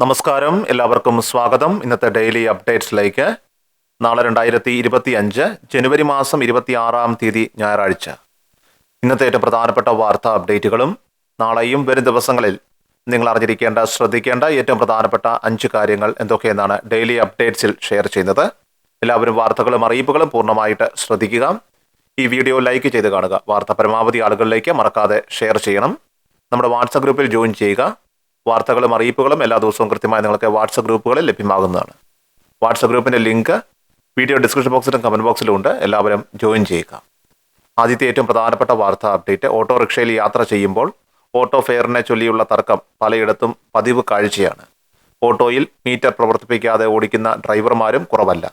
നമസ്കാരം. എല്ലാവർക്കും സ്വാഗതം. ഇന്നത്തെ ഡെയിലി അപ്ഡേറ്റ്സിലേക്ക്. നാളെ രണ്ടായിരത്തി ഇരുപത്തി അഞ്ച് ജനുവരി മാസം ഇരുപത്തി ആറാം തീയതി ഞായറാഴ്ച. ഇന്നത്തെ ഏറ്റവും പ്രധാനപ്പെട്ട വാർത്താ അപ്ഡേറ്റുകളും നാളെയും വരും ദിവസങ്ങളിൽ നിങ്ങൾ അറിഞ്ഞിരിക്കേണ്ട ശ്രദ്ധിക്കേണ്ട ഏറ്റവും പ്രധാനപ്പെട്ട അഞ്ച് കാര്യങ്ങൾ എന്തൊക്കെയെന്നാണ് ഡെയിലി അപ്ഡേറ്റ്സിൽ ഷെയർ ചെയ്യുന്നത്. എല്ലാവരും വാർത്തകളും അറിയിപ്പുകളും പൂർണമായിട്ട് ശ്രദ്ധിക്കുക. ഈ വീഡിയോ ലൈക്ക് ചെയ്ത് കാണുക. വാർത്ത പരമാവധി ആളുകളിലേക്ക് മറക്കാതെ ഷെയർ ചെയ്യണം. നമ്മുടെ വാട്സപ്പ് ഗ്രൂപ്പിൽ ജോയിൻ ചെയ്യുക. വാർത്തകളും അറിയിപ്പുകളും എല്ലാ ദിവസവും കൃത്യമായി നിങ്ങൾക്ക് വാട്സപ്പ് ഗ്രൂപ്പുകളിൽ ലഭ്യമാകുന്നതാണ്. വാട്സപ്പ് ഗ്രൂപ്പിന്റെ ലിങ്ക് വീഡിയോ ഡിസ്ക്രിപ്ഷൻ ബോക്സിലും കമന്റ് ബോക്സിലും ഉണ്ട് എല്ലാവരും ജോയിൻ ചെയ്യുക. ആദ്യത്തെ ഏറ്റവും പ്രധാനപ്പെട്ട വാർത്താ അപ്ഡേറ്റ് ഓട്ടോറിക്ഷയിൽ യാത്ര ചെയ്യുമ്പോൾ ഓട്ടോ ഫെയറിനെ ചൊല്ലിയുള്ള തർക്കം പലയിടത്തും പതിവ് കാഴ്ചയാണ്. ഓട്ടോയിൽ മീറ്റർ പ്രവർത്തിപ്പിക്കാതെ ഓടിക്കുന്ന ഡ്രൈവർമാരും കുറവല്ല.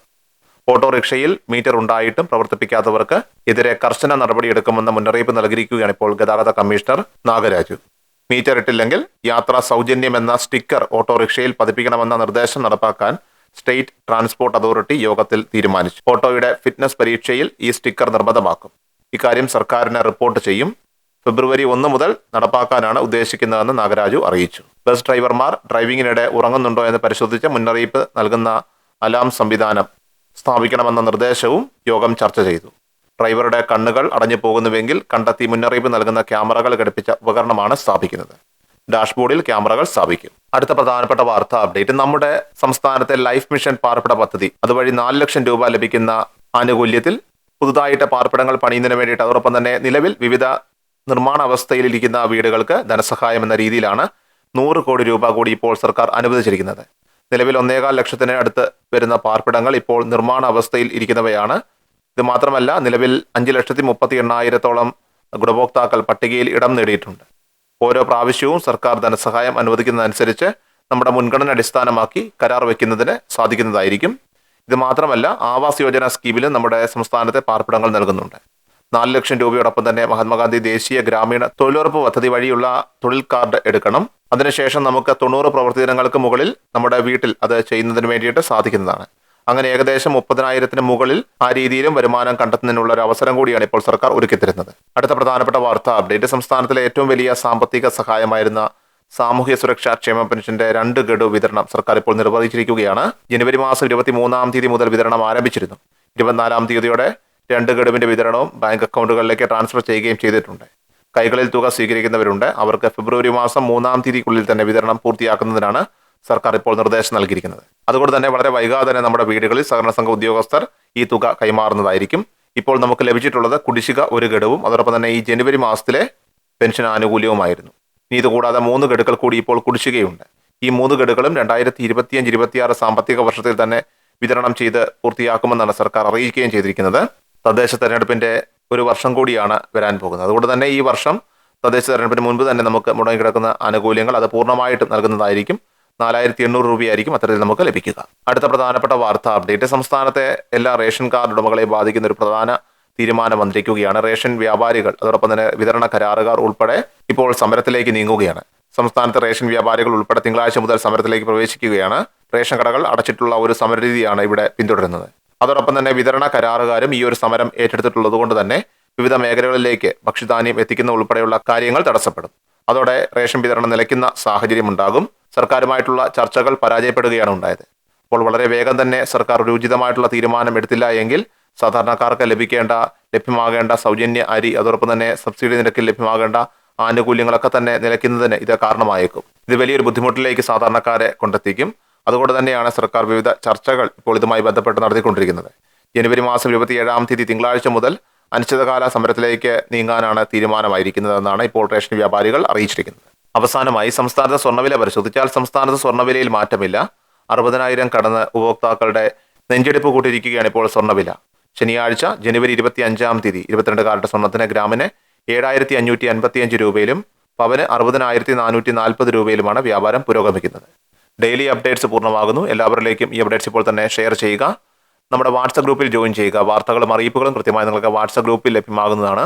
ഓട്ടോറിക്ഷയിൽ മീറ്റർ ഉണ്ടായിട്ടും പ്രവർത്തിപ്പിക്കാത്തവർക്ക് എതിരെ കർശന നടപടിയെടുക്കുമെന്ന മുന്നറിയിപ്പ് നൽകിയിരിക്കുകയാണ് ഇപ്പോൾ ഗതാഗത കമ്മീഷണർ നാഗരാജു. മീറ്റർ ഇട്ടില്ലെങ്കിൽ യാത്രാ സൗജന്യം എന്ന സ്റ്റിക്കർ ഓട്ടോറിക്ഷയിൽ പതിപ്പിക്കണമെന്ന നിർദ്ദേശം നടപ്പാക്കാൻ സ്റ്റേറ്റ് ട്രാൻസ്പോർട്ട് അതോറിറ്റി യോഗത്തിൽ തീരുമാനിച്ചു. ഓട്ടോയുടെ ഫിറ്റ്നസ് പരീക്ഷയിൽ ഈ സ്റ്റിക്കർ നിർബന്ധമാക്കും. ഇക്കാര്യം സർക്കാരിന് റിപ്പോർട്ട് ചെയ്യും. ഫെബ്രുവരി ഒന്ന് മുതൽ നടപ്പാക്കാനാണ് ഉദ്ദേശിക്കുന്നതെന്ന് നാഗരാജു അറിയിച്ചു. ബസ് ഡ്രൈവർമാർ ഡ്രൈവിംഗിനിടെ ഉറങ്ങുന്നുണ്ടോ എന്ന് പരിശോധിച്ച് മുന്നറിയിപ്പ് നൽകുന്ന അലാം സംവിധാനം സ്ഥാപിക്കണമെന്ന നിർദ്ദേശവും യോഗം ചർച്ച ചെയ്തു. ഡ്രൈവറുടെ കണ്ണുകൾ അടഞ്ഞു പോകുന്നുവെങ്കിൽ കണ്ടെത്തി മുന്നറിയിപ്പ് നൽകുന്ന ക്യാമറകൾ ഘടിപ്പിച്ച ഉപകരണമാണ് സ്ഥാപിക്കുന്നത്. ഡാഷ്ബോർഡിൽ ക്യാമറകൾ സ്ഥാപിക്കും. അടുത്ത പ്രധാനപ്പെട്ട വാർത്താ അപ്ഡേറ്റ്. നമ്മുടെ സംസ്ഥാനത്തെ ലൈഫ് മിഷൻ പാർപ്പിട പദ്ധതി അതുവഴി നാല് ലക്ഷം രൂപ ലഭിക്കുന്ന ആനുകൂല്യത്തിൽ പുതുതായിട്ട് പാർപ്പിടങ്ങൾ പണിയുന്നതിന് വേണ്ടിയിട്ട് അതോടൊപ്പം തന്നെ നിലവിൽ വിവിധ നിർമ്മാണ അവസ്ഥയിലിരിക്കുന്ന വീടുകൾക്ക് ധനസഹായം എന്ന രീതിയിലാണ് നൂറ് കോടി രൂപ കൂടി ഇപ്പോൾ സർക്കാർ അനുവദിച്ചിരിക്കുന്നത്. നിലവിൽ ഒന്നേകാൽ ലക്ഷത്തിന് അടുത്ത് വരുന്ന പാർപ്പിടങ്ങൾ ഇപ്പോൾ നിർമ്മാണ അവസ്ഥയിൽ ഇരിക്കുന്നവയാണ് ഇത് മാത്രമല്ല നിലവിൽ അഞ്ച് ലക്ഷത്തി മുപ്പത്തി എണ്ണായിരത്തോളം ഗുണഭോക്താക്കൾ പട്ടികയിൽ ഇടം നേടിയിട്ടുണ്ട്. ഓരോ പ്രാവശ്യവും സർക്കാർ ധനസഹായം അനുവദിക്കുന്നതനുസരിച്ച് നമ്മുടെ മുൻഗണന അടിസ്ഥാനമാക്കി കരാർ വയ്ക്കുന്നതിന് സാധിക്കുന്നതായിരിക്കും. ഇത് മാത്രമല്ല ആവാസ് യോജന സ്കീമിലും നമ്മുടെ സംസ്ഥാനത്തെ പാർപ്പിടങ്ങൾ നൽകുന്നുണ്ട്. നാല് ലക്ഷം രൂപയോടൊപ്പം തന്നെ മഹാത്മാഗാന്ധി ദേശീയ ഗ്രാമീണ തൊഴിലുറപ്പ് പദ്ധതി വഴിയുള്ള തൊഴിൽ കാർഡ് എടുക്കണം. അതിനുശേഷം നമുക്ക് തൊണ്ണൂറ് പ്രവൃത്തി ദിനങ്ങൾക്ക് മുകളിൽ നമ്മുടെ വീട്ടിൽ അത് ചെയ്യുന്നതിന് വേണ്ടിയിട്ട് സാധിക്കുന്നതാണ്. അങ്ങനെ ഏകദേശം മുപ്പതിനായിരത്തിന് മുകളിൽ ആ രീതിയിലും വരുമാനം കണ്ടെത്തുന്നതിനുള്ള ഒരു അവസരം കൂടിയാണ് ഇപ്പോൾ സർക്കാർ ഒരുക്കിത്തരുന്നത്. അടുത്ത പ്രധാനപ്പെട്ട വാർത്ത അപ്ഡേറ്റ്. സംസ്ഥാനത്തിലെ ഏറ്റവും വലിയ സാമ്പത്തിക സഹായമായിരുന്ന സാമൂഹ്യ സുരക്ഷാ ക്ഷേമ പെൻഷന്റെ രണ്ട് ഗഡു വിതരണം സർക്കാർ ഇപ്പോൾ നിർവഹിച്ചിരിക്കുകയാണ്. ജനുവരി മാസം ഇരുപത്തി മൂന്നാം തീയതി മുതൽ വിതരണം ആരംഭിച്ചിരുന്നു. ഇരുപത്തിനാലാം തീയതിയോടെ രണ്ട് ഗഡുവിന്റെ വിതരണവും ബാങ്ക് അക്കൗണ്ടുകളിലേക്ക് ട്രാൻസ്ഫർ ചെയ്യുകയും ചെയ്തിട്ടുണ്ട്. കൈകളിൽ തുക സ്വീകരിക്കുന്നവരുണ്ട്. അവർക്ക് ഫെബ്രുവരി മാസം മൂന്നാം തീയതിക്കുള്ളിൽ തന്നെ വിതരണം പൂർത്തിയാക്കുന്നതിനാണ് സർക്കാർ ഇപ്പോൾ നിർദ്ദേശം നൽകിയിരിക്കുന്നത്. അതുകൊണ്ട് തന്നെ വളരെ വൈകാതെ തന്നെ നമ്മുടെ വീടുകളിൽ സഹകരണ സംഘ ഉദ്യോഗസ്ഥർ ഈ തുക കൈമാറുന്നതായിരിക്കും. ഇപ്പോൾ നമുക്ക് ലഭിച്ചിട്ടുള്ളത് കുടിശ്ശിക ഒരു ഘടവും അതോടൊപ്പം തന്നെ ഈ ജനുവരി മാസത്തിലെ പെൻഷൻ ആനുകൂല്യവുമായിരുന്നു. ഇനി ഇതുകൂടാതെ മൂന്ന് ഗഡുക്കൾ കൂടി ഇപ്പോൾ കുടിശ്ശികയുണ്ട്. ഈ മൂന്ന് ഗഡുക്കളും രണ്ടായിരത്തി ഇരുപത്തിയഞ്ച് ഇരുപത്തിയാറ് സാമ്പത്തിക വർഷത്തിൽ തന്നെ വിതരണം ചെയ്ത് പൂർത്തിയാക്കുമെന്നാണ് സർക്കാർ അറിയിക്കുകയും ചെയ്തിരിക്കുന്നത്. തദ്ദേശ തെരഞ്ഞെടുപ്പിന്റെ ഒരു വർഷം കൂടിയാണ് വരാൻ പോകുന്നത്. അതുകൊണ്ട് തന്നെ ഈ വർഷം തദ്ദേശ തെരഞ്ഞെടുപ്പിന് മുൻപ് തന്നെ നമുക്ക് മുടങ്ങിക്കിടക്കുന്ന ആനുകൂല്യങ്ങൾ അത് പൂർണമായിട്ടും നൽകുന്നതായിരിക്കും. നാലായിരത്തി എണ്ണൂറ് രൂപയായിരിക്കും അത്തരത്തിൽ നമുക്ക് ലഭിക്കുക. അടുത്ത പ്രധാനപ്പെട്ട വാർത്ത അപ്ഡേറ്റ്. സംസ്ഥാനത്തെ എല്ലാ റേഷൻ കാർഡ് ഉടമകളെയും ബാധിക്കുന്ന ഒരു പ്രധാന തീരുമാനം വന്നിരിക്കുകയാണ്. റേഷൻ വ്യാപാരികൾ അതോടൊപ്പം തന്നെ വിതരണ കരാറുകാർ ഉൾപ്പെടെ ഇപ്പോൾ സമരത്തിലേക്ക് നീങ്ങുകയാണ്. സംസ്ഥാനത്തെ റേഷൻ വ്യാപാരികൾ ഉൾപ്പെടെ തിങ്കളാഴ്ച മുതൽ സമരത്തിലേക്ക് പ്രവേശിക്കുകയാണ്. റേഷൻ കടകൾ അടച്ചിട്ടുള്ള ഒരു സമരരീതിയാണ് ഇവിടെ പിന്തുടരുന്നത്. അതോടൊപ്പം തന്നെ വിതരണ കരാറുകാരും ഈ ഒരു സമരം ഏറ്റെടുത്തിട്ടുള്ളത് കൊണ്ട് തന്നെ വിവിധ മേഖലകളിലേക്ക് ഭക്ഷ്യധാന്യം എത്തിക്കുന്ന ഉൾപ്പെടെയുള്ള കാര്യങ്ങൾ തടസ്സപ്പെടും. അതോടെ റേഷൻ വിതരണം നിലയ്ക്കുന്ന സാഹചര്യം ഉണ്ടാകും സർക്കാരുമായിട്ടുള്ള ചർച്ചകൾ പരാജയപ്പെടുകയാണ് ഉണ്ടായത്. അപ്പോൾ വളരെ വേഗം തന്നെ സർക്കാർ ഒരു ഉചിതമായിട്ടുള്ള തീരുമാനം എടുത്തില്ല എങ്കിൽ സാധാരണക്കാർക്ക് ലഭിക്കേണ്ട ലഭ്യമാകേണ്ട സൗജന്യ അരി അതോടൊപ്പം തന്നെ സബ്സിഡി നിരക്കിൽ ലഭ്യമാകേണ്ട ആനുകൂല്യങ്ങളൊക്കെ തന്നെ നിലയ്ക്കുന്നതിന് ഇത് കാരണമായേക്കും. ഇത് വലിയൊരു ബുദ്ധിമുട്ടിലേക്ക് സാധാരണക്കാരെ കൊണ്ടെത്തിക്കും. അതുകൊണ്ട് തന്നെയാണ് സർക്കാർ വിവിധ ചർച്ചകൾ ഇപ്പോൾ ഇതുമായി ബന്ധപ്പെട്ട് നടത്തിക്കൊണ്ടിരിക്കുന്നത്. ജനുവരി മാസം ഇരുപത്തിയേഴാം തീയതി തിങ്കളാഴ്ച മുതൽ അനിശ്ചിതകാല സമരത്തിലേക്ക് നീങ്ങാനാണ് തീരുമാനമായിരിക്കുന്നതെന്നാണ് ഇപ്പോൾ റേഷൻ വ്യാപാരികൾ അറിയിച്ചിരിക്കുന്നത്. അവസാനമായി സംസ്ഥാനത്തെ സ്വർണവില പരിശോധിച്ചാൽ സംസ്ഥാനത്ത് സ്വർണവിലയിൽ മാറ്റമില്ല. അറുപതിനായിരം കടന്ന് ഉപഭോക്താക്കളുടെ നെഞ്ചെടുപ്പ് കൂട്ടിയിരിക്കുകയാണ് ഇപ്പോൾ സ്വർണവില. ശനിയാഴ്ച ജനുവരി ഇരുപത്തി അഞ്ചാം തീയതി ഇരുപത്തിരണ്ട് കാലത്ത് സ്വർണത്തിന് ഗ്രാമിന് ഏഴായിരത്തി അഞ്ഞൂറ്റി അൻപത്തിയഞ്ച് രൂപയിലും പവന് അറുപതിനായിരത്തി നാനൂറ്റി നാൽപ്പത് രൂപയിലുമാണ് വ്യാപാരം പുരോഗമിക്കുന്നത്. ഡെയിലി അപ്ഡേറ്റ്സ് പൂർണമാകുന്നു. എല്ലാവരിലേക്കും ഈ അപ്ഡേറ്റ്സ് ഇപ്പോൾ തന്നെ ഷെയർ ചെയ്യുക. നമ്മുടെ വാട്സപ്പ് ഗ്രൂപ്പിൽ ജോയിൻ ചെയ്യുക. വാർത്തകളും അറിയിപ്പുകളും കൃത്യമായി നിങ്ങൾക്ക് വാട്സപ്പ് ഗ്രൂപ്പിൽ ലഭ്യമാകുന്നതാണ്.